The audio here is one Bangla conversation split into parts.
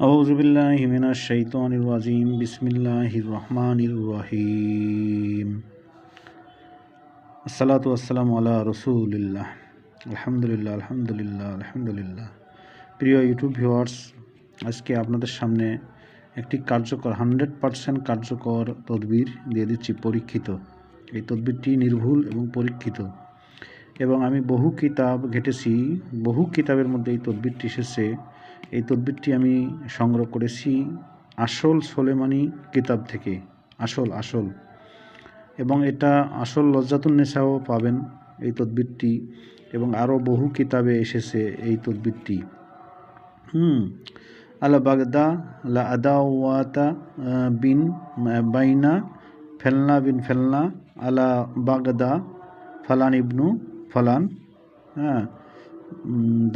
আউজুবিল্লাহ মিনা শৈতানির রাজিম, বিসমিল্লাহির রহমানির রহিম। আসসালাতু আসসালাম আলা রসুলিল্লাহ। আলহামদুলিল্লাহ আলহামদুলিল্লাহ আলহামদুলিল্লাহ। প্রিয় ইউটিউব ভিউয়ার্স, আজকে আপনাদের সামনে একটি কার্যকর, হান্ড্রেড পারসেন্ট কার্যকর তদবির দিয়ে দিচ্ছি, পরীক্ষিত। এই তদবিরটি নির্ভুল এবং পরীক্ষিত। এবং আমি বহু কিতাব ঘেটেছি, বহু কিতাবের মধ্যে এই তদবিরটি এসেছে। এই তদবিরটি আমি সংগ্রহ করেছি আসল সোলেমানি কিতাব থেকে, আসল আসল। এবং এটা আসল লজ্জাতুন্নেসাও পাবেন এই তদবিরটি এবং আরও বহু কিতাবে এসেছে এই তদবিরটি। হুম, আলা বাগদা লা আদাওয়াতা বিন বাইনা, ফেলনা বিন ফেলনা, আলা বাগদা ফালান ইবনু ফালান হ্যাঁ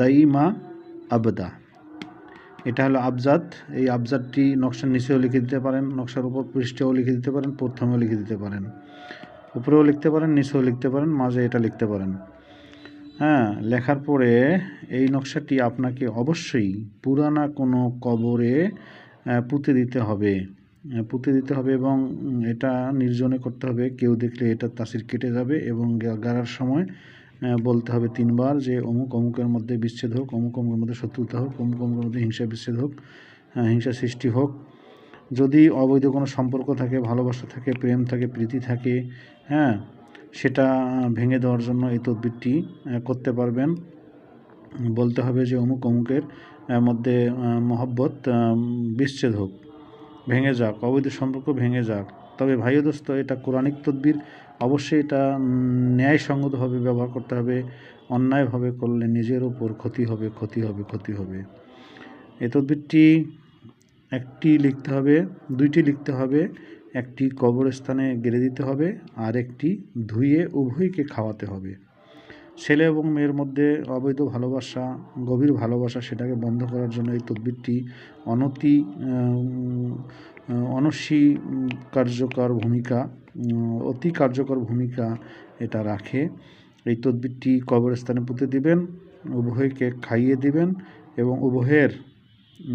দাইমা আবদা। এটা হলো আবজাদ। এই আবজাদটি নকশার নিচেও লিখে দিতে পারেন, নকশার উপর পৃষ্ঠেও লিখে দিতে পারেন, প্রথমেও লিখে দিতে পারেন। উপরেও লিখতে পারেন, নিচেও লিখতে পারেন, মাঝে এটা লিখতে পারেন। হ্যাঁ লেখার পরে এই নকশাটি আপনাকে অবশ্যই পুরানা কোনো কবরে পুঁতে দিতে হবে। পুঁতে দিতে হবে এবং এটা নির্জনে করতে হবে। কেউ দেখলে এটা তাসির কেটে যাবে এবং গাড়ার সময় বলতে হবে তিনবার যে অমুক অমুকের মধ্যে বিচ্ছেদ হোক, অমুক অমুকের মধ্যে শত্রুতা হোক, অমুক অমুকের মধ্যে হিংসা বিচ্ছেদ হোক হিংসা সৃষ্টি হোক। যদি অবৈধ কোনো সম্পর্ক থাকে, ভালোবাসা থাকে, প্রেম থাকে, প্রীতি থাকে হ্যাঁ সেটা ভেঙে দেওয়ার জন্য এই তদবিরটি করতে পারবেন। বলতে হবে যে অমুক অমুকের মধ্যে মহব্বত বিচ্ছেদ হোক, ভেঙে যাক, অবৈধ সম্পর্ক ভেঙে যাক। তবে ভাই দোস্ত, এটা কোরআনিক তদবির। অবশ্যই এটা ন্যায়সঙ্গতভাবে ব্যবহার করতে হবে অন্যায়ভাবে করলে নিজের ওপর ক্ষতি হবে ক্ষতি হবে ক্ষতি হবে। এ তদবিরটি একটি লিখতে হবে, দুইটি লিখতে হবে, একটি কবরস্থানে গেড়ে দিতে হবে আর একটি ধুয়ে উভয়কে খাওয়াতে হবে। ছেলে এবং মেয়ের মধ্যে অবৈধ ভালোবাসা, গভীর ভালোবাসা, সেটাকে বন্ধ করার জন্য এই তদবিরটি অনতি অনস্বী কার্যকর ভূমিকা অতি কার্যকর ভূমিকা এটা রাখে। এই তদবিরটি কবরস্থানে পুঁতে দিবেন, উভয়কে খাইয়ে দিবেন এবং উভয়ের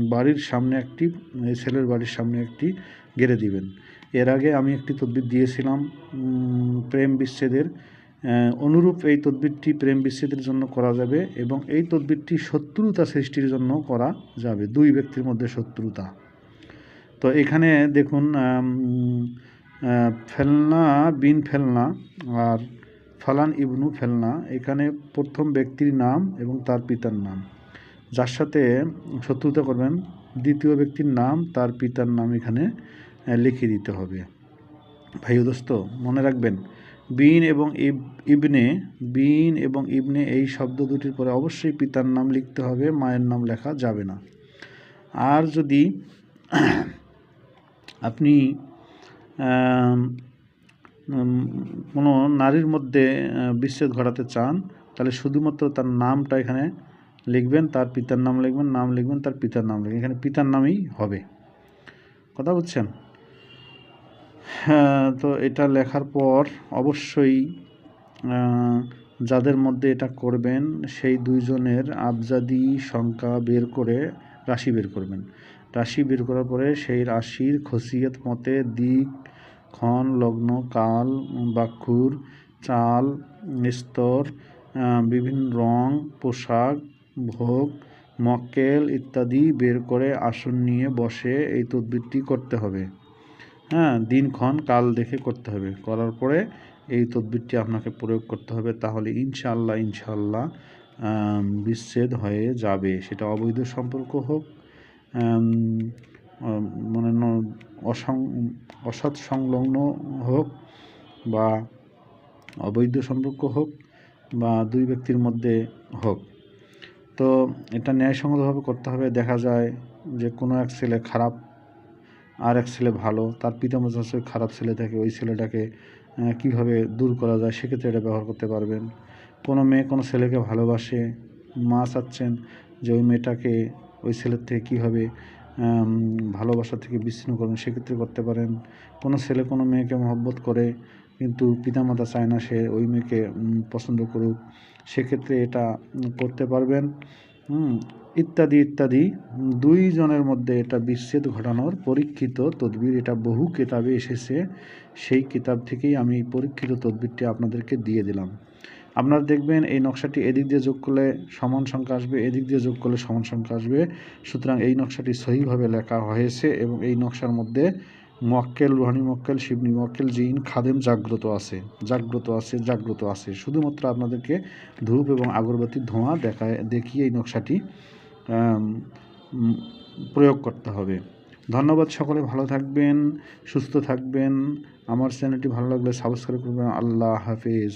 বাড়ির সামনে একটি ছেলের বাড়ির সামনে একটি গেড়ে দিবেন। এর আগে আমি একটি তদবির দিয়েছিলাম প্রেম বিচ্ছেদের। অনুরূপ এই তদবিরটি প্রেম বিচ্ছেদের জন্য করা যাবে এবং এই তদবিরটি শত্রুতা সৃষ্টির জন্য করা যাবে। দুই ব্যক্তির মধ্যে শত্রুতা। তো এখানে দেখুন ফেলনা বিন ফেলনা আর ফালান ইবনু ফেলনা, এখানে প্রথম ব্যক্তির নাম এবং তার পিতার নাম। যার সাথে শত্রুতা করবেন, দ্বিতীয় ব্যক্তির নাম, তার পিতার নাম এখানে লিখে দিতে হবে। ভাই দোস্ত, মনে রাখবেন, বিন এবং ইবনে, বিন এবং ইবনে এই শব্দ দুটির পরে অবশ্যই পিতার নাম লিখতে হবে, মায়ের নাম লেখা যাবে না। আর যদি আপনি কোনো নারীর মধ্যে বিচ্ছেদ ঘটাতে চান তাহলে শুধুমাত্র তার নামটা এখানে লিখবেন তার পিতার নাম লিখবেন নাম লিখবেন তার পিতার নাম লিখবেন এখানে পিতার নামই হবে। কথা বুঝছেন? হ্যাঁ, তো এটা লেখার পর অবশ্যই যাদের মধ্যে এটা করবেন সেই দুইজনের আবজাদি সংখ্যা বের করে রাশি বের করবেন। রাশি বের করার পরে সেই রাশির খসিয়ত মতে দিক, ক্ষণ, লগ্ন, কাল, বাক্ষুর, চাল স্তর বিভিন্ন রং, পোশাক, ভোগ, মক্কেল ইত্যাদি বের করে আসন নিয়ে বসে এই তদবিরটি করতে হবে। হ্যাঁ দিনক্ষণ কাল দেখে করতে হবে। করার পরে এই তদবিরটি আপনাকে প্রয়োগ করতে হবে তাহলে ইনশাল্লাহ ইনশাল্লাহ বিচ্ছেদ হয়ে যাবে। সেটা অবৈধ সম্পর্ক হোক মানে অসং, অসৎ সংলগ্ন হোক বা অবৈধ সম্পর্ক হোক বা দুই ব্যক্তির মধ্যে হোক। তো এটা ন্যায়সঙ্গতভাবে করতে হবে। দেখা যায় যে কোনো এক ছেলে খারাপ, আর এক ছেলে ভালো, তার পিতামাতার খারাপ ছেলে থাকে, ওই ছেলেটাকে কীভাবে দূর করা যায় সেক্ষেত্রে এটা ব্যবহার করতে পারবেন। কোনো মেয়ে কোনো ছেলেকে ভালোবাসে, মা চাচ্ছেন যে ওই মেয়েটাকে ওই ছেলের থেকে কীভাবে ভালোবাসা থেকে বিচ্ছিন্ন করবেন সেক্ষেত্রে করতে পারেন। কোনো ছেলে কোনো মেয়েকে মহব্বত করে, কিন্তু পিতামাতা চায় না সে ওই মেয়েকে পছন্দ করুক। সেক্ষেত্রে এটা করতে পারবেন। ইত্যাদি ইত্যাদি। দুই জনের মধ্যে এটা বিচ্ছেদ ঘটানোর পরীক্ষিত তদবির, এটা বহু কিতাবে এসেছে। সেই কিতাব থেকেই আমি পরীক্ষিত তদবিরটি আপনাদেরকে দিয়ে দিলাম। আপনারা দেখবেন এই নকশাটি এদিক দিয়ে যোগ করলে সমান সংখ্যা আসবে, এদিক দিয়ে যোগ করলে সমান সংখ্যা আসবে। সুতরাং এই নকশাটি সহিভাবে লেখা হয়েছে এবং এই নকশার মধ্যে মক্কেল রুহানি মক্কেল শিবনি মক্কেল জিন, খাদেম জাগ্রত আছে জাগ্রত আছে জাগ্রত আছে। শুধুমাত্র আপনাদেরকে ধূপ এবং আগরবাতির ধোঁয়া দেখায়, দেখিয়ে এই নকশাটি প্রয়োগ করতে হবে। ধন্যবাদ সকলে, ভালো থাকবেন, সুস্থ থাকবেন। আমার চ্যানেলটি ভালো লাগলে সাবস্ক্রাইব করবেন। আল্লাহ হাফিজ।